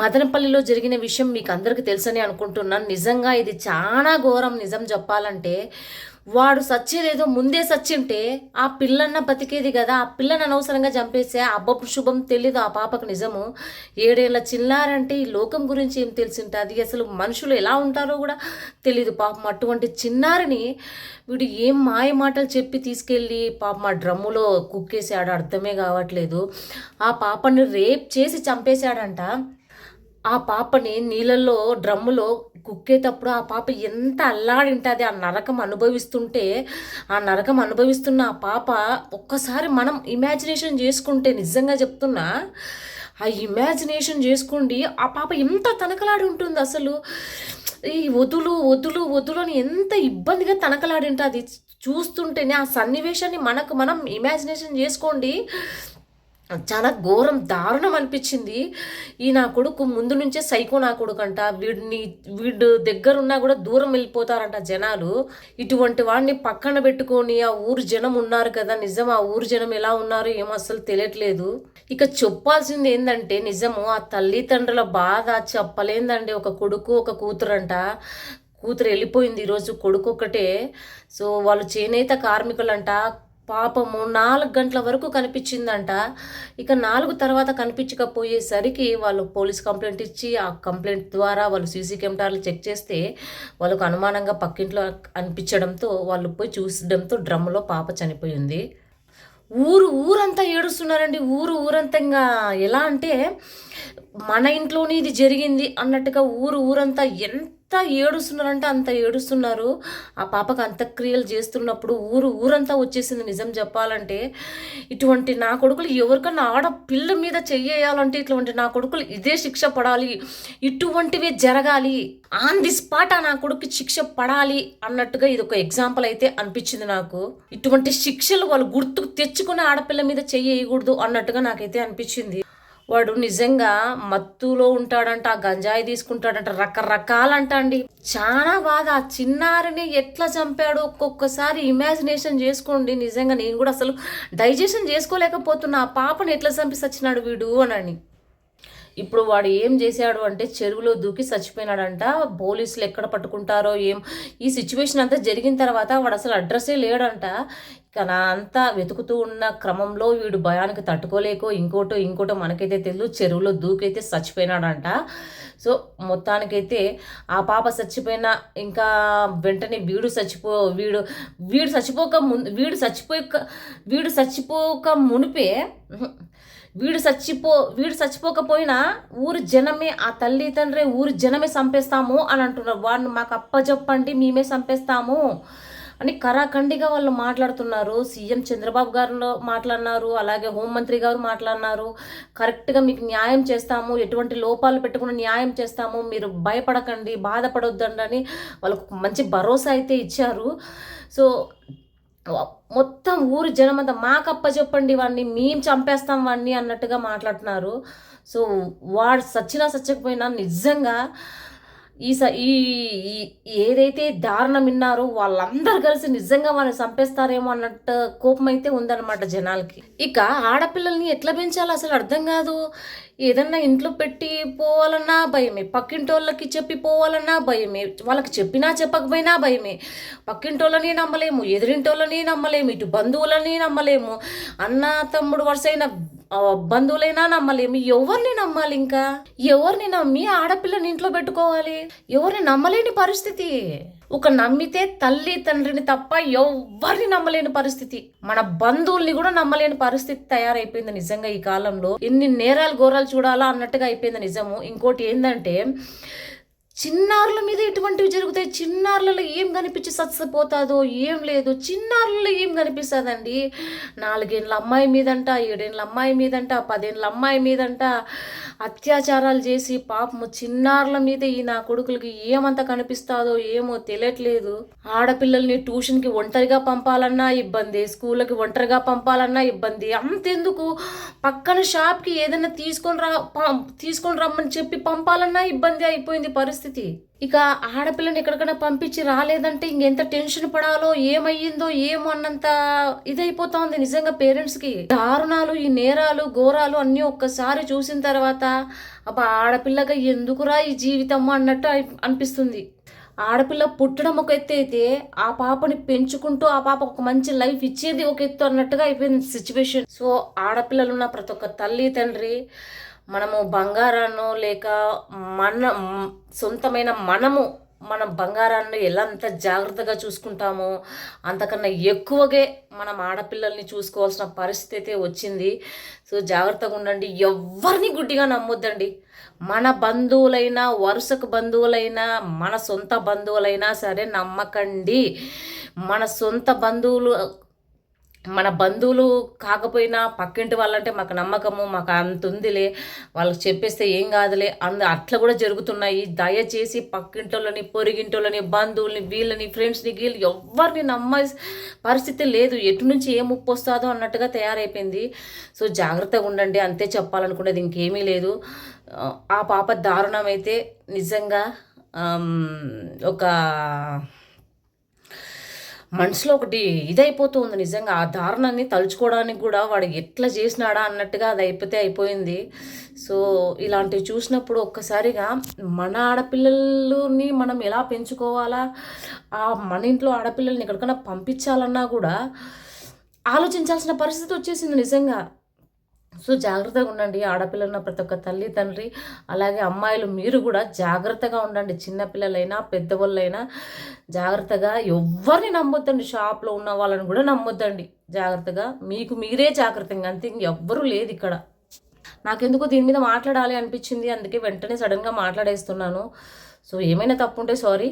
మదనపల్లిలో జరిగిన విషయం మీకు అందరికీ తెలుసని అనుకుంటున్నాను. నిజంగా ఇది చాలా ఘోరం నిజం చెప్పాలంటే. వాడు సచ్చేదేదో ముందే సచ్చింటే ఆ పిల్లన్న బతికేది కదా. ఆ పిల్లని అనవసరంగా చంపేస్తే అబ్బపు శుభం తెలీదు ఆ పాపకు నిజము. ఏడేళ్ళ చిన్నారంటే ఈ లోకం గురించి ఏం తెలిసింటుంది? అసలు మనుషులు ఎలా ఉంటారో కూడా తెలీదు. పాపం అటువంటి చిన్నారిని వీడు ఏం మాయ మాటలు చెప్పి తీసుకెళ్ళి పాపం ఆ డ్రమ్ములో కుక్కేసాడు అర్థమే కావట్లేదు. ఆ పాపని రేప్ చేసి చంపేశాడంట. ఆ పాపని నీళ్ళల్లో డ్రమ్ములో కుక్కేటప్పుడు ఆ పాప ఎంత అల్లాడింటుంది ఆ నరకం అనుభవిస్తుంటే ఆ నరకం అనుభవిస్తున్న ఆ పాప ఒక్కసారి మనం ఇమాజినేషన్ చేసుకుంటే నిజంగా చెప్తున్నా ఆ ఇమాజినేషన్ చేసుకోండి ఆ పాప ఎంత తనకలాడి ఉంటుంది అసలు. ఈ వదులు వదులు వదులు అని ఎంత ఇబ్బందిగా తనకలాడి ఉంటుంది చూస్తుంటేనే ఆ సన్నివేశాన్ని మనకు మనం ఇమాజినేషన్ చేసుకోండి. చాలా ఘోరం దారుణం అనిపించింది. ఈ నా కొడుకు ముందు నుంచే సైకో నా కొడుకు అంట వీడిని వీడు దగ్గర ఉన్నా కూడా దూరం వెళ్ళిపోతారంట జనాలు. ఇటువంటి వాడిని పక్కన పెట్టుకొని ఆ ఊరు జనం ఉన్నారు కదా నిజం ఆ ఊరు జనం ఎలా ఉన్నారు ఏమో అసలు తెలియట్లేదు. ఇక చెప్పాల్సింది ఏంటంటే నిజము ఆ తల్లిదండ్రుల బాధ చెప్పలేందండి ఒక కొడుకు ఒక కూతురంట. కూతురు వెళ్ళిపోయింది ఈరోజు కొడుకు ఒకటే సో వాళ్ళు చేనేత కార్మికులంట. పాపము నాలుగు గంటల వరకు కనిపించిందంట. ఇక నాలుగు తర్వాత కనిపించకపోయేసరికి వాళ్ళు పోలీస్ కంప్లైంట్ ఇచ్చి ఆ కంప్లైంట్ ద్వారా వాళ్ళు సీసీ కెమెరాలు చెక్ చేస్తే వాళ్ళకు అనుమానంగా పక్కింట్లో అనిపించడంతో వాళ్ళు పోయి చూసడంతో డ్రమ్ములో పాప చనిపోయింది. ఊరు ఊరంతా ఏడుస్తున్నారండి. ఊరు ఊరంతా ఇంకా ఎలా అంటే మన ఇంట్లోనే ఇది జరిగింది అన్నట్టుగా ఊరు ఊరంతా ఎంత ఏడుస్తున్నారంటే అంత ఏడుస్తున్నారు. ఆ పాపకు అంత్యక్రియలు చేస్తున్నప్పుడు ఊరు ఊరంతా వచ్చేసింది నిజం చెప్పాలంటే. ఇటువంటి నా కొడుకులు ఎవరికన్నా ఆడపిల్ల మీద చెయ్యాలంటే ఇటువంటి నా కొడుకులు ఇదే శిక్ష పడాలి. ఇటువంటివే జరగాలి. ఆన్ ది స్పాట్ ఆ నా కొడుకు శిక్ష పడాలి అన్నట్టుగా ఇది ఒక ఎగ్జాంపుల్ అయితే అనిపించింది నాకు. ఇటువంటి శిక్షలు వాళ్ళు గుర్తుకు తెచ్చుకుని ఆడపిల్ల మీద చెయ్యకూడదు అన్నట్టుగా నాకైతే అనిపించింది. వాడు నిజంగా మత్తులో ఉంటాడంట ఆ గంజాయి తీసుకుంటాడంట రకరకాలంట అండి చాలా బాధ. ఆ చిన్నారిని ఎట్లా చంపాడు ఒక్కొక్కసారి ఇమాజినేషన్ చేసుకోండి. నిజంగా నేను కూడా అసలు డైజెషన్ చేసుకోలేకపోతున్నా. ఆ పాపని ఎట్లా చంపి సచ్చినాడు వీడు అని ఇప్పుడు వాడు ఏం చేశాడు అంటే చెరువులో దూకి చచ్చిపోయినాడంట. పోలీసులు ఎక్కడ పట్టుకుంటారో ఏం? ఈ సిచ్యువేషన్ అంతా జరిగిన తర్వాత వాడు అసలు అడ్రస్సే లేడంట. కానీ అంతా వెతుకుతూ ఉన్న క్రమంలో వీడు భయానికి తట్టుకోలేకో ఇంకోటో ఇంకోటో మనకైతే తెలియదు చెరువులో దూకైతే చచ్చిపోయినాడంట. సో మొత్తానికైతే ఆ పాప చచ్చిపోయిన ఇంకా వెంటనే వీడు చచ్చిపో వీడు వీడు చచ్చిపోక ముందు వీడు చచ్చిపోక వీడు చచ్చిపోక మునిపే వీడు చచ్చిపో వీడు చచ్చిపోకపోయినా ఊరు జనమే ఆ తల్లి తండ్రి ఊరు జనమే చంపేస్తాము అని అంటున్నారు. వాడిని మాకు అప్పచెప్పండి మేమే చంపేస్తాము అని కరాఖండిగా వాళ్ళు మాట్లాడుతున్నారు. సీఎం చంద్రబాబు గారిలో మాట్లాడినారు అలాగే హోంమంత్రి గారు మాట్లాడినారు. కరెక్ట్గా మీకు న్యాయం చేస్తాము ఎటువంటి లోపాలు పెట్టకుండా న్యాయం చేస్తాము మీరు భయపడకండి బాధపడొద్దండి అని వాళ్ళకు మంచి భరోసా అయితే ఇచ్చారు. సో మొత్తం ఊరు జనమంతా మాకప్ప చెప్పండి వాడిని మేము చంపేస్తాం వాడిని అన్నట్టుగా మాట్లాడుతున్నారు. సో వాడు సచ్చినా సచ్చకపోయినా నిజంగా ఈ స ఈ ఈ- ఏదైతే దారుణం విన్నారో వాళ్ళందరూ కలిసి నిజంగా వాళ్ళని చంపేస్తారేమో అన్నట్టు కోపం అయితే ఉందన్నమాట జనాలకి. ఇక ఆడపిల్లల్ని ఎట్లా పెంచాలో అసలు అర్థం కాదు. ఏదన్నా ఇంట్లో పెట్టి పోవాలన్నా భయమే. పక్కింటోళ్ళకి చెప్పి పోవాలన్నా భయమే. వాళ్ళకి చెప్పినా చెప్పకపోయినా భయమే. పక్కింటోళ్ళని నమ్మలేము ఎదిరింటోళ్ళని నమ్మలేము ఇటు బంధువులని నమ్మలేము. అన్న తమ్ముడు వరుసైన బంధువులైనా నమ్మలేము ఎవరిని నమ్మాలి ఇంకా? ఎవరిని నమ్మి ఆడపిల్లని ఇంట్లో పెట్టుకోవాలి? ఎవరిని నమ్మలేని పరిస్థితి. ఒక నమ్మితే తల్లి తండ్రిని తప్ప ఎవరిని నమ్మలేని పరిస్థితి. మన బంధువుల్ని కూడా నమ్మలేని పరిస్థితి తయారైపోయింది నిజంగా ఈ కాలంలో. ఎన్ని నేరాలు ఘోరాలు చూడాలా అన్నట్టుగా అయిపోయింది నిజము. ఇంకోటి ఏంటంటే చిన్నారుల మీద ఇటువంటివి జరుగుతాయి. చిన్నారులలో ఏం కనిపించి సత్సపోతాదో ఏం లేదు. చిన్నారులలో ఏం కనిపిస్తుందండి? నాలుగేళ్ళ అమ్మాయి మీదంట ఏడేళ్ళ అమ్మాయి మీదంట పదేళ్ళ అమ్మాయి మీదంట అత్యాచారాలు చేసి పాపము చిన్నారుల మీద ఈ నా కొడుకులకి ఏమంత కనిపిస్తాదో ఏమో తెలియట్లేదు. ఆడపిల్లల్ని ట్యూషన్కి ఒంటరిగా పంపాలన్నా ఇబ్బంది స్కూళ్ళకి ఒంటరిగా పంపాలన్నా ఇబ్బంది. అంతెందుకు? పక్కన షాప్కి ఏదైనా తీసుకొని రా తీసుకొని రమ్మని చెప్పి పంపాలన్నా ఇబ్బంది అయిపోయింది పరిస్థితి. పరిస్థితి. ఇక ఆడపిల్లని ఎక్కడికైనా పంపించి రాలేదంటే ఇంకెంత టెన్షన్ పడాలో ఏమయ్యిందో ఏమో అన్నంత ఇదైపోతోంది నిజంగా పేరెంట్స్కి దారుణాలు ఈ నేరాలు ఘోరాలు అన్నీ ఒక్కసారి చూసిన తర్వాత అబ్బా ఆడపిల్లగా ఎందుకురా ఈ జీవితం అన్నట్టు అనిపిస్తుంది. ఆడపిల్ల పుట్టడం ఒక ఎత్తు అయితే ఆ పాపని పెంచుకుంటూ ఆ పాప ఒక మంచి లైఫ్ ఇచ్చేది ఒక ఎత్తు అన్నట్టుగా అయిపోయింది సిచ్యువేషన్ సో ఆడపిల్లలు ఉన్న ప్రతి ఒక్క తల్లి తండ్రి మనము బంగారాన్ని లేక మన సొంతమైన మనము మనం బంగారాన్ని ఎలా అంత జాగ్రత్తగా చూసుకుంటామో అంతకన్నా ఎక్కువగా మనం ఆడపిల్లల్ని చూసుకోవాల్సిన పరిస్థితి అయితే వచ్చింది. సో జాగ్రత్తగా ఉండండి. ఎవరిని గుడ్డిగా నమ్మొద్దండి. మన బంధువులైనా వరుసకు బంధువులైనా మన సొంత బంధువులైనా సరే నమ్మకండి. మన సొంత బంధువులు మన బంధువులు కాకపోయినా పక్కింటి వాళ్ళంటే మాకు నమ్మకము మాకు అంత ఉందిలే వాళ్ళకి చెప్పేస్తే ఏం కాదులే అందు అట్లా కూడా జరుగుతున్నాయి. దయచేసి పక్కింటోళ్ళని పొరిగింటోళ్ళని బంధువుల్ని వీళ్ళని ఫ్రెండ్స్ని వీళ్ళు ఎవరిని నమ్మ పరిస్థితి లేదు. ఎటు నుంచి ఏ ముప్పు వస్తుందో అన్నట్టుగా తయారైపోయింది. సో జాగ్రత్తగా ఉండండి. అంతే చెప్పాలనుకునేది ఇంకేమీ లేదు. ఆ పాప దారుణం అయితే నిజంగా ఒక మనసులో ఒకటి ఇదైపోతుంది నిజంగా. ఆ దారుణాన్ని తలుచుకోవడానికి కూడా వాడు ఎట్లా చేసినాడా అన్నట్టుగా అది అయిపోతే అయిపోయింది. సో ఇలాంటివి చూసినప్పుడు ఒక్కసారిగా మన ఆడపిల్లలని మనం ఎలా పెంచుకోవాలా? ఆ మన ఇంట్లో ఆడపిల్లల్ని ఎక్కడికైనా పంపించాలన్నా కూడా ఆలోచించాల్సిన పరిస్థితి వచ్చేసింది నిజంగా. సో జాగ్రత్తగా ఉండండి. ఆడపిల్లన్న ప్రతి ఒక్క తల్లి తండ్రి అలాగే అమ్మాయిలు మీరు కూడా జాగ్రత్తగా ఉండండి. చిన్నపిల్లలైనా పెద్దవాళ్ళైనా జాగ్రత్తగా ఎవరిని నమ్మొద్దండి. షాప్లో ఉన్న వాళ్ళని కూడా నమ్మొద్దండి. జాగ్రత్తగా మీకు మీరే జాగ్రత్తగా అంతే ఎవ్వరూ లేదు ఇక్కడ. నాకెందుకు దీని మీద మాట్లాడాలి అనిపించింది. అందుకే వెంటనే సడన్గా మాట్లాడేస్తున్నాను. సో ఏమైనా తప్పుంటే సారీ.